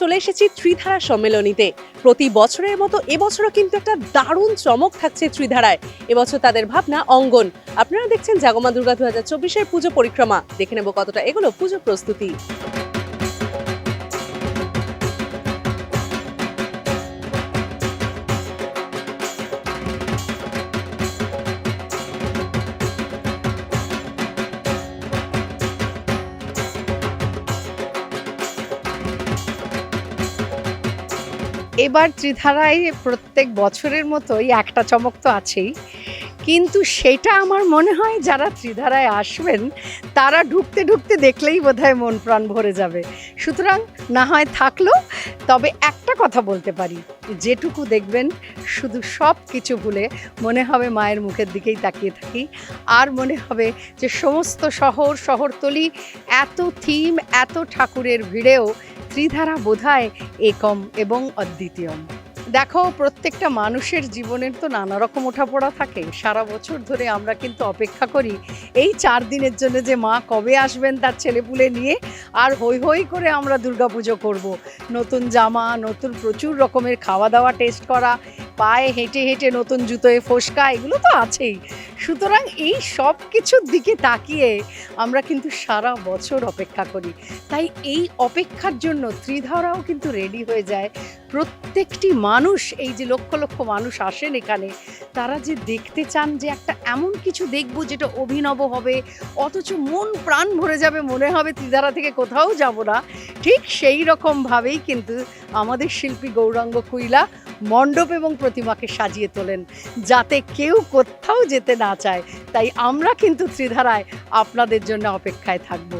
চলে এসেছি ত্রিধারা সম্মেলনীতে। প্রতি বছরের মতো এবছরও কিন্তু একটা দারুণ চমক থাকছে ত্রিধারায়। এবছর তাদের ভাবনা অঙ্গন। আপনারা দেখছেন জাগমা দুর্গা দু হাজার চব্বিশের পুজো পরিক্রমা। দেখে নেব কতটা এগুলো পুজো প্রস্তুতি। এবার ত্রিধারায় প্রত্যেক বছরের মতোই একটা চমক তো আছেই। কিন্তু সেটা আমার মনে হয় যারা ত্রিধারায় আসবেন, তারা ঢুকতে ঢুকতে দেখলেই বোধহয় মন প্রাণ ভরে যাবে। সুতরাং না হয় থাকল, তবে একটা কথা বলতে পারি। যেটুকু দেখবেন, শুধু সব কিছু ভুলে মনে হবে মায়ের মুখের দিকেই তাকিয়ে থাকি। আর মনে হবে যে সমস্ত শহর, শহরতলি, এত থিম, এত ঠাকুরের ভিড়েও ত্রিধারা বোধায় একম এবং অদ্বিতীয়ম দেখো, প্রত্যেকটা মানুষের জীবনের তো নানা রকম ওঠাপড়া থাকে সারা বছর ধরে আমরা কিন্তু অপেক্ষা করি, এই চার দিনের জন্য যে মা কবে আসবেন তার ছেলেপুলে নিয়ে, আর হই হই করে আমরা দুর্গাপুজো করব। নতুন জামা, নতুন প্রচুর রকমের খাওয়া দাওয়া টেস্ট করা পায়ে হেঁটে হেঁটে নতুন জুতোয় ফোসকা, এগুলো তো আছেই। সুতরাং এই সব কিছুর দিকে তাকিয়ে আমরা কিন্তু সারা বছর অপেক্ষা করি। তাই এই অপেক্ষার জন্য ত্রিধারাও কিন্তু রেডি হয়ে যায়। প্রত্যেকটি মানুষ, এই যে লক্ষ লক্ষ মানুষ আসেন এখানে, তারা যে দেখতে চান যে একটা এমন কিছু দেখব যেটা অভিনব হবে, অথচ মন প্রাণ ভরে যাবে, মনে হবে ত্রিধারা থেকে কোথাও যাব না। ঠিক সেই রকমভাবেই কিন্তু আমাদের শিল্পী গৌরাঙ্গ কুইলা মণ্ডপ এবং প্রতিমাকে সাজিয়ে তোলেন যাতে কেউ কোথাও যেতে না চায়। তাই আমরা কিন্তু ত্রিধারায় আপনাদের জন্য অপেক্ষায় থাকব।